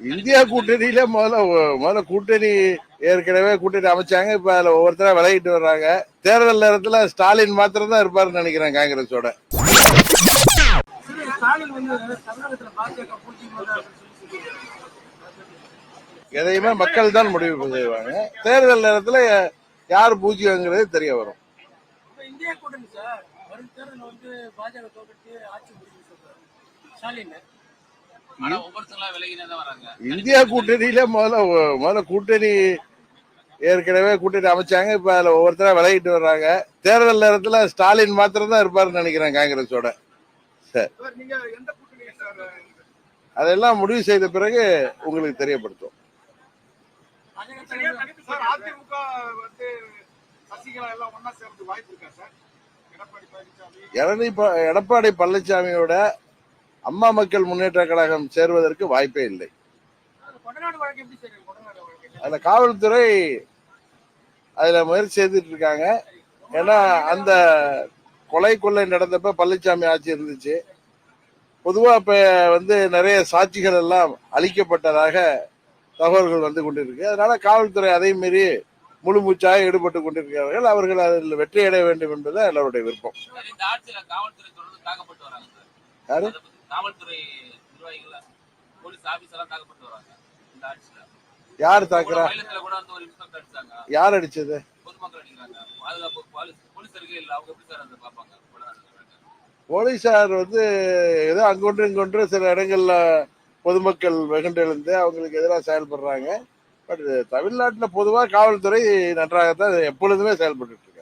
India கூட்டணியில முதல்ல முதல்ல கூட்டணி ஏற்கனவே கூட்டணி அமைச்சாங்க. இப்ப அதுல ஒவ்வொருத்தரா விலகிட்டு வர்றாங்க. தேர்தல் நேரத்துல ஸ்டாலின் மாத்திரம் தான் இருப்பாருன்னு நினைக்கிறேன் காங்கிரஸோட. எதையுமே மக்கள் தான் முடிவு செய்வாங்க. தேர்தல் நேரத்துல யார் பூஜ்யங்கிறது தெரிய வரும். கூட்டணி சார் வரும் தேர்தல் வந்து பாஜக இந்தியா கூட்டணியில முதல்ல முதல்ல கூட்டணி ஏற்கனவே கூட்டணி அமைச்சாங்க. இப்ப அதுல ஒவ்வொருத்தரா விலகிட்டு வர்றாங்க. தேர்தல் நேரத்துல ஸ்டாலின் மாத்திரம் தான் இருப்பாருன்னு நினைக்கிறேன் காங்கிரஸோட. சார். நீங்க எந்த கூட்டணி சார்? அதெல்லாம் முடிவு செய்த பிறகு உங்களுக்கு தெரியப்படுத்தும் பாஜக தலைவர் சார் அதிமுக வந்து சசிகலா எல்லாம் ஒண்ணா சேர்ந்து வாய்ப்பு இருக்கா சார்? எடப்பாடி பழனிசாமி. எடப்பாடி ப- எடப்பாடி பழனிசாமியோட அம்மா மக்கள் முன்னேற்ற கழகம் சேர்வதற்கு வாய்ப்பே இல்லை. அந்த காவல்துறை அதுல முயற்சி செய்துட்டு இருக்காங்க. ஏன்னா அந்த கொலை கொள்ளை நடந்தப்ப பழனிசாமி ஆட்சி இருந்துச்சு. பொதுவா இப்ப வந்து நிறைய சாட்சிகள் எல்லாம் அளிக்கப்பட்டதாக தகவல்கள் வந்து கொண்டிருக்கு. அதனால காவல்துறை அதை மீறி முழு மூச்சாக ஈடுபட்டு கொண்டிருக்கிறார்கள். அவர்கள் அதில் வெற்றி அடைய வேண்டும் என்பது எல்லாருடைய விருப்பம். யாரு? காவல்துறை நிர்வாகிகள் போலீஸ் ஆபீசர் தாக்கப்பட்டு வராங்க இந்த ஆட்சியில. யார் தாக்குறா? மயிலத்துல கூட வந்து ஒரு இன்ஸ்பெக்டர் அடிச்சாங்க. யார் அடிச்சது? பொதுமக்கள் அடிக்கிறாங்க. பாதுகாப்பு போலீஸ் போலீஸருக்கு இல்ல. அவங்க எப்படி சார் அதை பார்ப்பாங்க? கொடநாடு வழக்கு. போலீசார் வந்து ஏதோ அங்கொன்று இங்கொன்று சில இடங்கள்ல பொதுமக்கள் வெகுண்டெழுந்து அவங்களுக்கு எதிராக செயல்படுறாங்க. பட் தமிழ்நாட்டில் பொதுவாக காவல்துறை நன்றாகத்தான் எப்பொழுதுமே செயல்பட்டு இருக்காங்க.